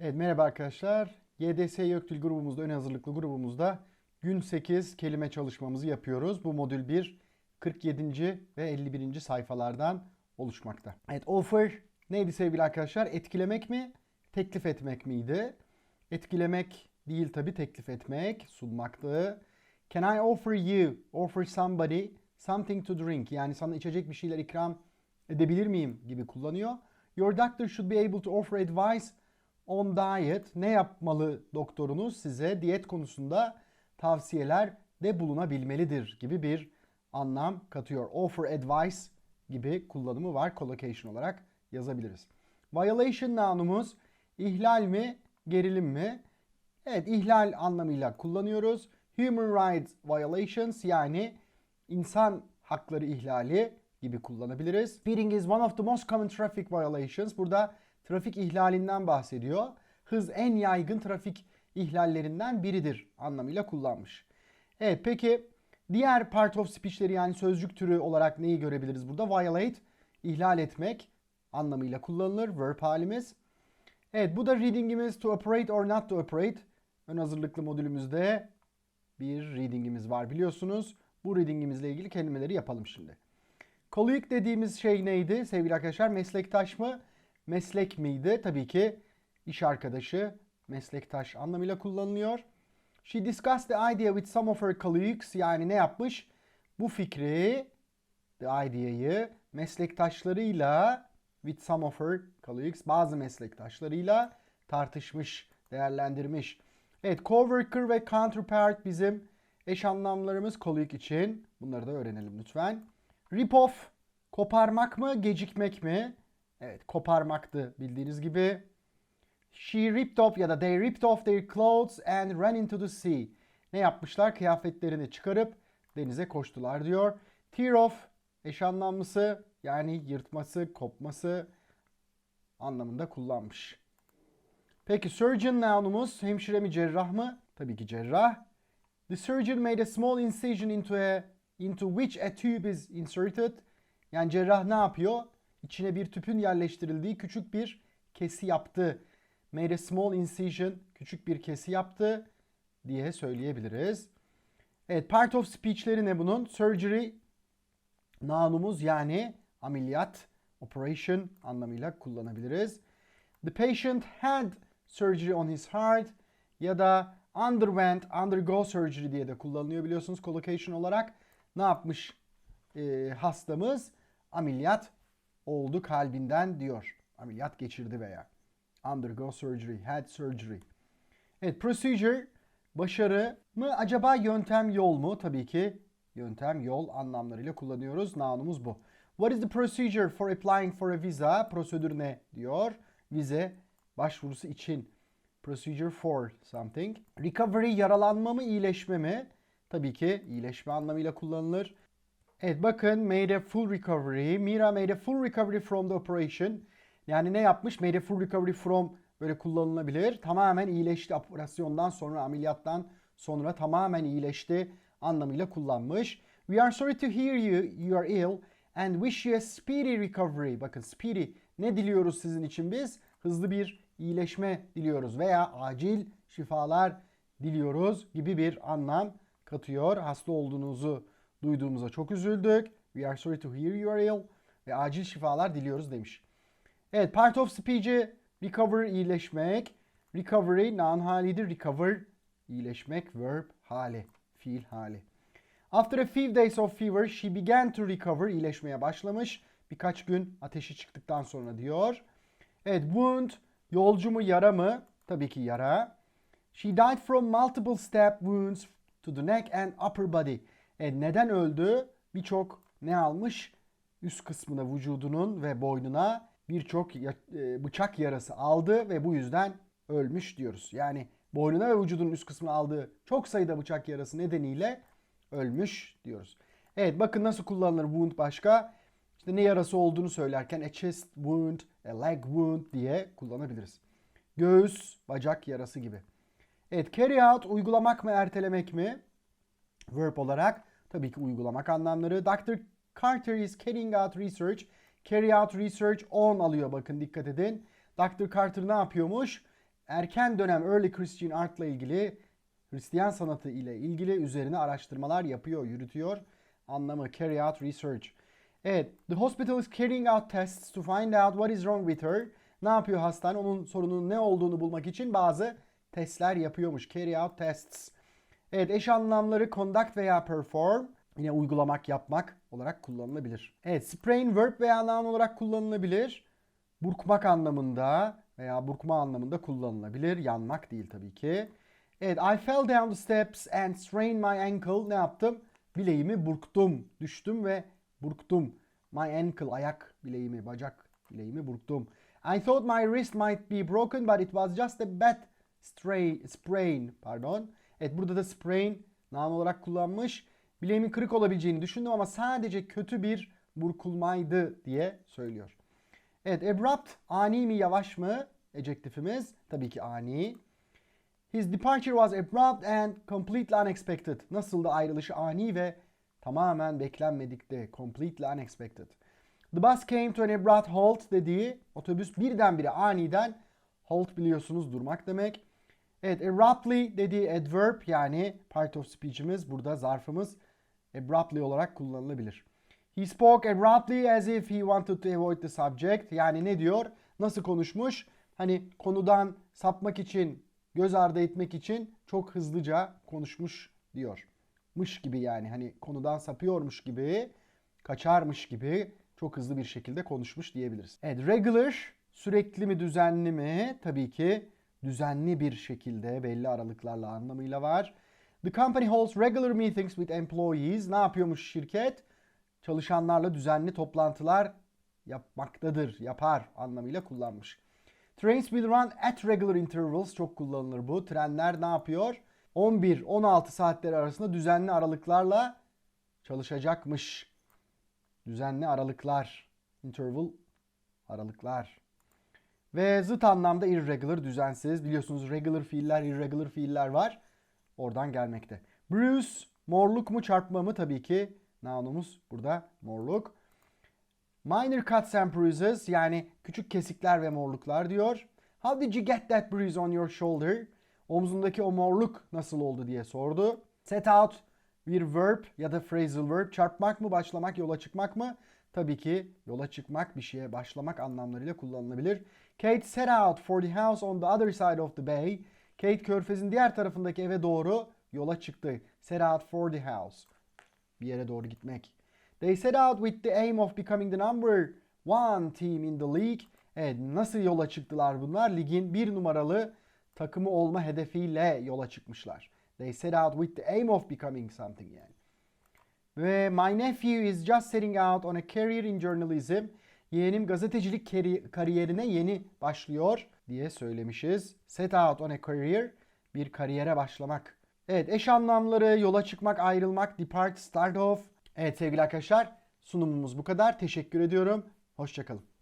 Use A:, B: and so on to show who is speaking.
A: Evet merhaba arkadaşlar. YDS Göktürk grubumuzda, ön hazırlıklı grubumuzda gün 8 kelime çalışmamızı yapıyoruz. Bu modül 1, 47. ve 51. sayfalardan oluşmakta. Evet offer neydi sevgili arkadaşlar? Etkilemek mi, teklif etmek miydi? Etkilemek değil tabi teklif etmek, sunmaktı. Can I offer you, offer somebody something to drink? Yani sana içecek bir şeyler ikram edebilir miyim gibi kullanıyor. Your doctor should be able to offer advice on diet. Ne yapmalı doktorunuz size diyet konusunda tavsiyeler de bulunabilmelidir gibi bir anlam katıyor. Offer advice gibi kullanımı var. Collocation olarak yazabiliriz. Violation nounumuz ihlal mi, gerilim mi? Evet, ihlal anlamıyla kullanıyoruz. Human rights violations yani insan hakları ihlali gibi kullanabiliriz. Speeding is one of the most common traffic violations. Burada trafik ihlalinden bahsediyor. Hız en yaygın trafik ihlallerinden biridir anlamıyla kullanmış. Evet peki diğer part of speech'leri yani sözcük türü olarak neyi görebiliriz burada? Violate, ihlal etmek anlamıyla kullanılır. Verb halimiz. Evet bu da readingimiz to operate or not to operate. Ön hazırlıklı modülümüzde bir readingimiz var biliyorsunuz. Bu readingimizle ilgili kelimeleri yapalım şimdi. Colleague dediğimiz şey neydi sevgili arkadaşlar? Meslektaş mı? Meslek miydi? Tabii ki iş arkadaşı, meslektaş anlamıyla kullanılıyor. She discussed the idea with some of her colleagues. Yani ne yapmış? Bu fikri, the idea'yı meslektaşlarıyla with some of her colleagues, bazı meslektaşlarıyla tartışmış, değerlendirmiş. Evet, coworker ve counterpart bizim eş anlamlarımız colleague için. Bunları da öğrenelim lütfen. Rip off, koparmak mı, gecikmek mi? Evet, koparmaktı bildiğiniz gibi. She ripped off ya da they ripped off their clothes and ran into the sea. Ne yapmışlar? Kıyafetlerini çıkarıp denize koştular diyor. Tear off eş anlamlısı yani yırtması, kopması anlamında kullanmış. Peki surgeon nounumuz hemşire mi cerrah mı? Tabii ki cerrah. The surgeon made a small incision into a into which a tube is inserted. Yani cerrah ne yapıyor? İçine bir tüpün yerleştirildiği küçük bir kesi yaptı. Made a small incision, küçük bir kesi yaptı diye söyleyebiliriz. Evet, part of speech'leri ne bunun? Surgery, nounumuz yani ameliyat, operation anlamıyla kullanabiliriz. The patient had surgery on his heart ya da underwent, undergo surgery diye de kullanılıyor biliyorsunuz collocation olarak. Ne yapmış e, hastamız? Ameliyat oldu kalbinden diyor. Ameliyat geçirdi veya. Undergo surgery, had surgery. Evet, procedure, başarı mı acaba yöntem yol mu? Tabii ki yöntem yol anlamlarıyla kullanıyoruz. Nounumuz bu. What is the procedure for applying for a visa? Prosedür ne diyor? Vize başvurusu için. Procedure for something. Recovery yaralanma mı iyileşme mi? Tabii ki iyileşme anlamıyla kullanılır. Evet bakın made a full recovery. Mira made a full recovery from the operation. Yani ne yapmış? Made a full recovery from böyle kullanılabilir. Tamamen iyileşti operasyondan sonra, ameliyattan sonra tamamen iyileşti anlamıyla kullanmış. We are sorry to hear you, you are ill and wish you a speedy recovery. Bakın speedy ne diliyoruz sizin için biz? Hızlı bir iyileşme diliyoruz veya acil şifalar diliyoruz gibi bir anlam katıyor. Hasta olduğunuzu duyduğumuza çok üzüldük. We are sorry to hear you are ill ve acil şifalar diliyoruz demiş. Evet, part of speech'i recover iyileşmek. Recovery noun halidir. Recover iyileşmek verb hali, fiil hali. After a few days of fever, she began to recover. iyileşmeye başlamış. Birkaç gün ateşi çıktıktan sonra diyor. Evet, wound yolcu mu yara mı? Tabii ki yara. She died from multiple stab wounds to the neck and upper body. E, neden öldü? Birçok ne almış? Üst kısmına vücudunun ve boynuna birçok e, bıçak yarası aldı ve bu yüzden ölmüş diyoruz. Yani boynuna ve vücudunun üst kısmına aldığı çok sayıda bıçak yarası nedeniyle ölmüş diyoruz. Evet bakın nasıl kullanılır wound başka. İşte ne yarası olduğunu söylerken a chest wound, a leg wound diye kullanabiliriz. Göğüs, bacak yarası gibi. Evet carry out uygulamak mı ertelemek mi? Verb olarak tabii ki uygulamak anlamları. Dr. Carter is carrying out research. Carry out research on alıyor bakın dikkat edin. Dr. Carter ne yapıyormuş? erken dönem Early Christian Art'la ilgili Hristiyan sanatı ile ilgili üzerine araştırmalar yapıyor, yürütüyor. Anlamı carry out research. Evet, the hospital is carrying out tests to find out what is wrong with her. Ne yapıyor hastane? Onun sorunun ne olduğunu bulmak için bazı testler yapıyormuş. Carry out tests. Evet, eş anlamları conduct veya perform yine uygulamak, yapmak olarak kullanılabilir. Evet, sprain verb veya noun olarak kullanılabilir. Burkmak anlamında veya burkma anlamında kullanılabilir. Yanmak değil tabii ki. Evet, I fell down the steps and strained my ankle. Ne yaptım? Bileğimi burktum. Düştüm ve burktum. My ankle, ayak bileğimi, bacak bileğimi burktum. I thought my wrist might be broken but it was just a bad stray, sprain. Pardon. Evet, burada da sprain noun olarak kullanmış. Bileğimin kırık olabileceğini düşündüm ama sadece kötü bir burkulmaydı diye söylüyor. Evet, abrupt, ani mi, yavaş mı? Ejektifimiz tabii ki ani. His departure was abrupt and completely unexpected. Nasıl da ayrılışı ani ve tamamen beklenmedikti. Completely unexpected. The bus came to an abrupt halt dediği otobüs birdenbire aniden halt biliyorsunuz durmak demek. Evet abruptly dediği adverb yani part of speech'imiz burada zarfımız abruptly olarak kullanılabilir. He spoke abruptly as if he wanted to avoid the subject. Yani ne diyor? Nasıl konuşmuş? Hani konudan sapmak için, göz ardı etmek için çok hızlıca konuşmuş diyor. Mış gibi yani hani konudan sapıyormuş gibi, kaçarmış gibi çok hızlı bir şekilde konuşmuş diyebiliriz. Evet regular sürekli mi düzenli mi? Tabii ki düzenli bir şekilde belli aralıklarla anlamıyla var. The company holds regular meetings with employees. Ne yapıyormuş şirket? Çalışanlarla düzenli toplantılar yapmaktadır, yapar anlamıyla kullanmış. Trains will run at regular intervals çok kullanılır bu. Trenler ne yapıyor? 11-16 saatleri arasında düzenli aralıklarla çalışacakmış. Düzenli aralıklar. Interval aralıklar. Ve zıt anlamda irregular, düzensiz. Biliyorsunuz regular fiiller, irregular fiiller var. Oradan gelmekte. Bruce, morluk mu çarpma mı? Tabii ki nounumuz burada morluk. Minor cuts and bruises yani küçük kesikler ve morluklar diyor. How did you get that bruise on your shoulder? Omzundaki o morluk nasıl oldu diye sordu. Set out bir verb ya da phrasal verb çarpmak mı, başlamak, yola çıkmak mı? Tabii ki yola çıkmak, bir şeye başlamak anlamlarıyla kullanılabilir. Kate set out for the house on the other side of the bay. Kate körfezin diğer tarafındaki eve doğru yola çıktı. Set out for the house. Bir yere doğru gitmek. They set out with the aim of becoming the number one team in the league. Evet nasıl yola çıktılar bunlar? Ligin bir numaralı takımı olma hedefiyle yola çıkmışlar. They set out with the aim of becoming something yani. Ve my nephew is just setting out on a career in journalism. Yeğenim gazetecilik kari- kariyerine yeni başlıyor diye söylemişiz. Set out on a career bir kariyere başlamak. Evet eş anlamları yola çıkmak, ayrılmak, depart, start off. Evet sevgili arkadaşlar sunumumuz bu kadar. Teşekkür ediyorum. Hoşçakalın.